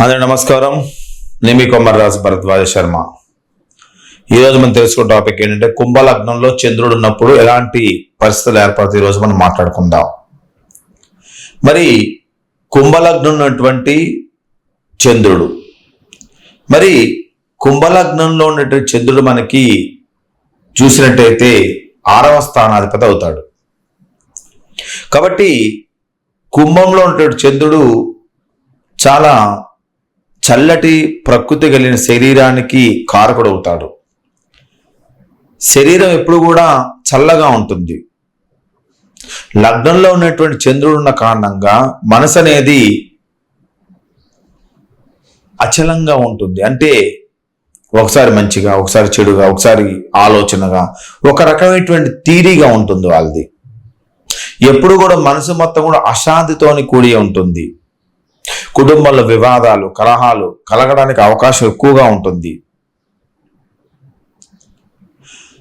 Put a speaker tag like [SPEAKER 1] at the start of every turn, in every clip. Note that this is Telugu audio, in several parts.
[SPEAKER 1] అందరూ నమస్కారం. నేను మీ కొమ్మర్రాజు భరద్వాజ శర్మ. ఈరోజు మనం తెలుసుకున్న టాపిక్ ఏంటంటే కుంభలగ్నంలో చంద్రుడు ఉన్నప్పుడు ఎలాంటి పరిస్థితులు ఏర్పడతాయి? ఈరోజు మనం మాట్లాడుకుందాం. మరి కుంభలగ్నం ఉన్నటువంటి చంద్రుడు. మరి కుంభలగ్నంలో ఉన్నటువంటి చంద్రుడు మనకి చూసినట్టయితే ఆరవ స్థానాధిపతి అవుతాడు. కాబట్టి కుంభంలో ఉన్నటువంటి చంద్రుడు చాలా చల్లటి ప్రకృతి కలిగిన శరీరానికి కారకుడవుతాడు. శరీరం ఎప్పుడు కూడా చల్లగా ఉంటుంది. లగ్నంలో ఉన్నటువంటి చంద్రుడు ఉన్న కారణంగా మనసు అనేది అచలంగా ఉంటుంది. అంటే ఒకసారి మంచిగా ఒకసారి చెడుగా ఒకసారి ఆలోచనగా ఒక రకమైనటువంటి తీరిగా ఉంటుంది వాళ్ళది. ఎప్పుడు కూడా మనసు మొత్తం కూడా అశాంతితోని కూడి ఉంటుంది. కుటుంబంలో వివాదాలు కలహాలు కలగడానికి అవకాశం ఎక్కువగా ఉంటుంది.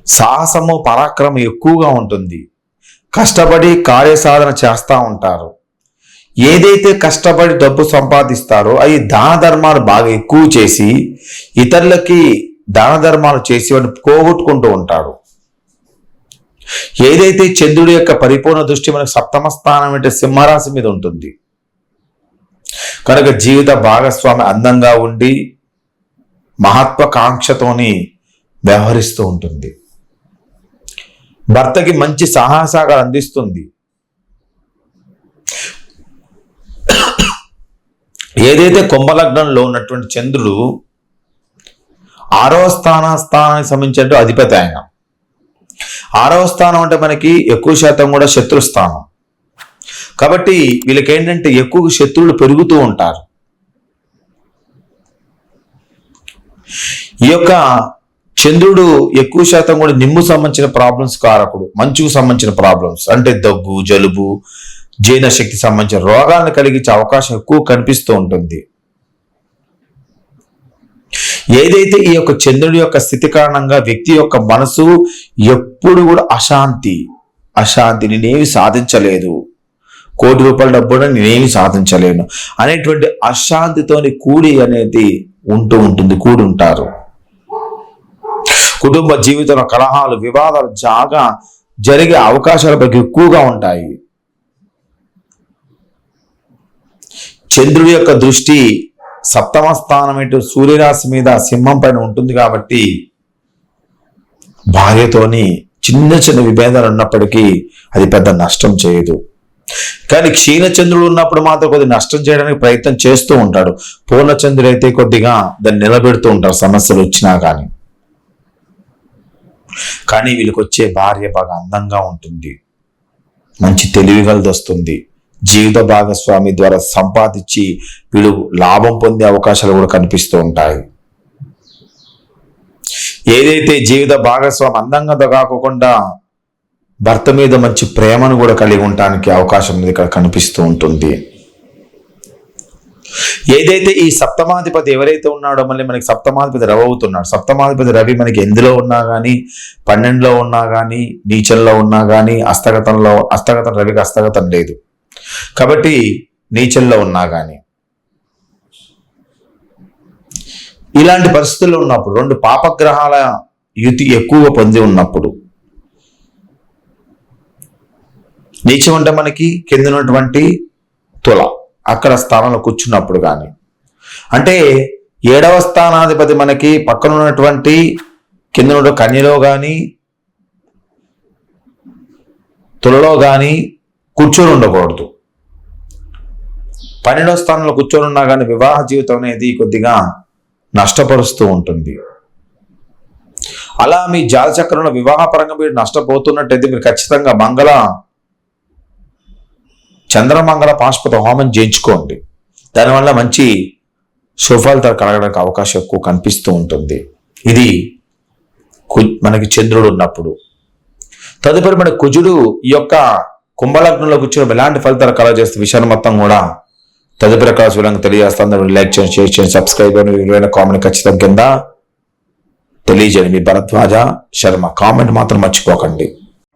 [SPEAKER 1] సాహసము పరాక్రమం ఎక్కువగా ఉంటుంది. కష్టపడి కార్యసాధన చేస్తూ ఉంటారు. ఏదైతే కష్టపడి డబ్బు సంపాదిస్తారో అవి దాన ధర్మాలు బాగా ఎక్కువ చేసి ఇతరులకి దాన ధర్మాలు చేసి వాటిని పోగొట్టుకుంటూ ఉంటారు. ఏదైతే చంద్రుడి యొక్క పరిపూర్ణ దృష్టి మనకు సప్తమ స్థానం అంటే సింహరాశి మీద ఉంటుంది. కనుక జీవిత భాగస్వామి అందంగా ఉండి మహత్వాకాంక్షతోని వ్యవహరిస్తూ ఉంటుంది. భర్తకి మంచి సాహసాగాలు అందిస్తుంది. ఏదైతే కుంభలగ్నంలో ఉన్నటువంటి చంద్రుడు ఆరవ స్థాన స్థానానికి సంబంధించినట్టు అధిపతి ఆయన. ఆరవ స్థానం అంటే మనకి ఎక్కువ శాతం కూడా శత్రుస్థానం. కాబట్టి వీళ్ళకి ఏంటంటే ఎక్కువ శత్రువులు పెరుగుతూ ఉంటారు. ఈ యొక్క చంద్రుడు ఎక్కువ శాతం కూడా నిమ్ము సంబంధించిన ప్రాబ్లమ్స్ కారకుడు మంచుకు సంబంధించిన ప్రాబ్లమ్స్ అంటే దగ్గు జలుబు జీర్ణశక్తి సంబంధించిన రోగాలను కలిగించే అవకాశం ఎక్కువ కనిపిస్తూ ఉంటుంది. ఏదైతే ఈ యొక్క చంద్రుడి యొక్క స్థితి కారణంగా వ్యక్తి యొక్క మనసు ఎప్పుడు కూడా అశాంతి అశాంతి నేనేమి సాధించలేదు. కోటి రూపాయల డబ్బు కూడా నేనేమి సాధించలేను. అనేటువంటి అశాంతితోని కూడి అనేది ఉంటూ ఉంటుంది కూడి ఉంటారు. కుటుంబ జీవితంలో కలహాలు వివాదాలు జాగా జరిగే అవకాశాలు ఎక్కువగా ఉంటాయి. చంద్రుడి యొక్క దృష్టి సప్తమ స్థానం ఇటు సూర్యరాశి మీద సింహం పైన ఉంటుంది కాబట్టి భార్యతోని చిన్న చిన్న విభేదాలు ఉన్నప్పటికీ అది పెద్ద నష్టం చేయదు. కానీ క్షీణచంద్రుడు ఉన్నప్పుడు మాత్రం కొద్ది నష్టం చేయడానికి ప్రయత్నం చేస్తూ ఉంటాడు. పూర్ణచంద్రుడు అయితే కొద్దిగా దాన్ని నిలబెడుతూ ఉంటారు సమస్యలు వచ్చినా కానీ. కానీ వీళ్ళకి వచ్చే భార్య బాగా అందంగా ఉంటుంది. మంచి తెలివి వస్తుంది. జీవిత భాగస్వామి ద్వారా సంపాదించి వీళ్ళు లాభం పొందే అవకాశాలు కూడా కనిపిస్తూ ఉంటాయి. ఏదైతే జీవిత భాగస్వామి అందంగా కాకుండా భర్త మీద మంచి ప్రేమను కూడా కలిగి ఉండటానికి అవకాశం అనేది ఇక్కడ కనిపిస్తూ ఉంటుంది. ఏదైతే ఈ సప్తమాధిపతి ఎవరైతే ఉన్నాడో మళ్ళీ మనకి సప్తమాధిపతి రవి అవుతున్నాడు. సప్తమాధిపతి రవి మనకి ఎందులో ఉన్నా కానీ పన్నెండులో ఉన్నా కానీ నీచంలో ఉన్నా కానీ హస్తగతంలో హస్తగతం రవికి హస్తగతం లేదు. కాబట్టి నీచంలో ఉన్నా కానీ ఇలాంటి పరిస్థితుల్లో ఉన్నప్పుడు రెండు పాపగ్రహాల యుతి ఎక్కువగా పొంది ఉన్నప్పుడు నీచం అంటే మనకి కింద ఉన్నటువంటి తుల అక్కడ స్థానంలో కూర్చున్నప్పుడు కానీ అంటే ఏడవ స్థానాధిపతి మనకి పక్కన ఉన్నటువంటి కింద ఉన్న కన్యలో కానీ తులలో కానీ కూర్చొని ఉండకూడదు. పన్నెండవ స్థానంలో కూర్చొని ఉన్నా కానీ వివాహ జీవితం అనేది కొద్దిగా నష్టపరుస్తూ ఉంటుంది. అలా మీ జాతచక్రంలో వివాహపరంగా మీరు నష్టపోతున్నట్టయితే మీరు ఖచ్చితంగా మంగళ చంద్రమంగళ పాశుపత హోమం చేయించుకోండి. దానివల్ల మంచి సుఫలితాలు కలగడానికి అవకాశం ఎక్కువ కనిపిస్తూ ఉంటుంది. ఇది కు- మనకి చంద్రుడు ఉన్నప్పుడు. తదుపరి మన కుజుడు ఈ యొక్క కుంభలగ్నంలో కూర్చొని ఎలాంటి ఫలితాలు కలగజేస్తే విషయాన్ని మొత్తం కూడా తదుపరి క్లాస్ విధంగా తెలియజేస్తాను లైక్ చేయండి షేర్ చేయండి సబ్స్క్రైబ్ అని విలువైన కామెంట్ ఖచ్చితంగా కింద తెలియజేయండి. మీ భరద్వాజ శర్మ కామెంట్ మాత్రం మర్చిపోకండి.